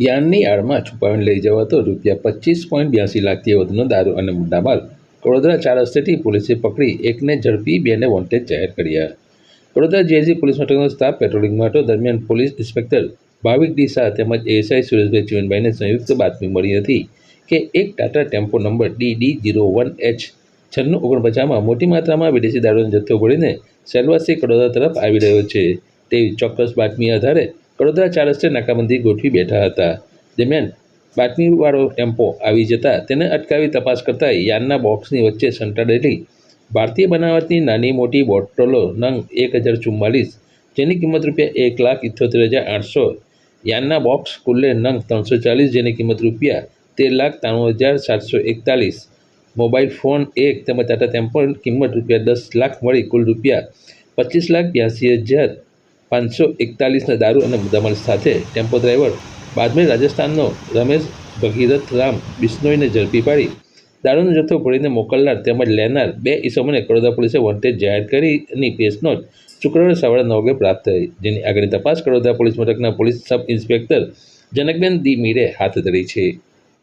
યાનની આડમાં છુપાવીને લઈ જવાતો રૂપિયા પચીસ પોઈન્ટ બ્યાસી લાખથી વધુનો દારૂ અને મુદ્દામાલ વડોદરા ચાર રસ્તેથી પોલીસે પકડી એકને ઝડપી, બેને વોન્ટેડ જાહેર કર્યા. વડોદરા જીઆઈસી પોલીસ મથકનો સ્ટાફ પેટ્રોલિંગમાં હતો દરમિયાન પોલીસ ઇન્સ્પેક્ટર ભાવિક ડીસા તેમજ એએસઆઈ સુરેશભાઈ ચીવનભાઈને સંયુક્ત બાતમી મળી હતી કે એક Tata tempo number D D zero one H છન્નું ઓગણપચાસમાં મોટી માત્રામાં વિદેશી દારૂનો જથ્થો ભરીને સેલવાસી કડોદરા તરફ આવી રહ્યો છે. તેવી ચોક્કસ બાતમી આધારે કડોદરા ચાર નાકાબંધી ગોઠવી બેઠા હતા. દરમિયાન બાતમીવાળો ટેમ્પો આવી જતા તેને અટકાવી તપાસ કરતા યાનના બોક્સની વચ્ચે સંતાડેલી ભારતીય બનાવટની નાની મોટી બોટલો નંગ એક હજાર ચુમ્માલીસ, જેની કિંમત રૂપિયા એક લાખ ઇઠ્યોતેર હજાર આઠસો, યાનના બોક્સ કુલ્લે નંગ ત્રણસો ચાલીસ, જેની કિંમત રૂપિયા તેર લાખ ત્રાણું હજાર સાતસો એકતાલીસ. મોબાઈલ ફોન એક તેમજ ટાટા ટેમ્પોની કિંમત રૂપિયા દસ લાખ મળી કુલ રૂપિયા પચીસ લાખ બ્યાસી હજાર પાંચસો એકતાલીસના દારૂ અને મુદ્દામાલ સાથે ટેમ્પો ડ્રાઈવર, બાદમે રાજસ્થાનનો રમેશ ભગીરથ રામ બિશ્નોઈને ઝડપી પાડી. દારૂનો જથ્થો ભરીને મોકલનાર તેમજ લેનાર બે ઈસમોને કડોદરા પોલીસે વોન્ટેડ જાહેર કરીની કેસ જ શુક્રવારે સવારે નવ વાગે પ્રાપ્ત થઈ. જેની આગળની તપાસ કડોદરા પોલીસ મથકના પોલીસ સબ ઇન્સ્પેક્ટર જનકબેન દી મીરે હાથ ધરી છે.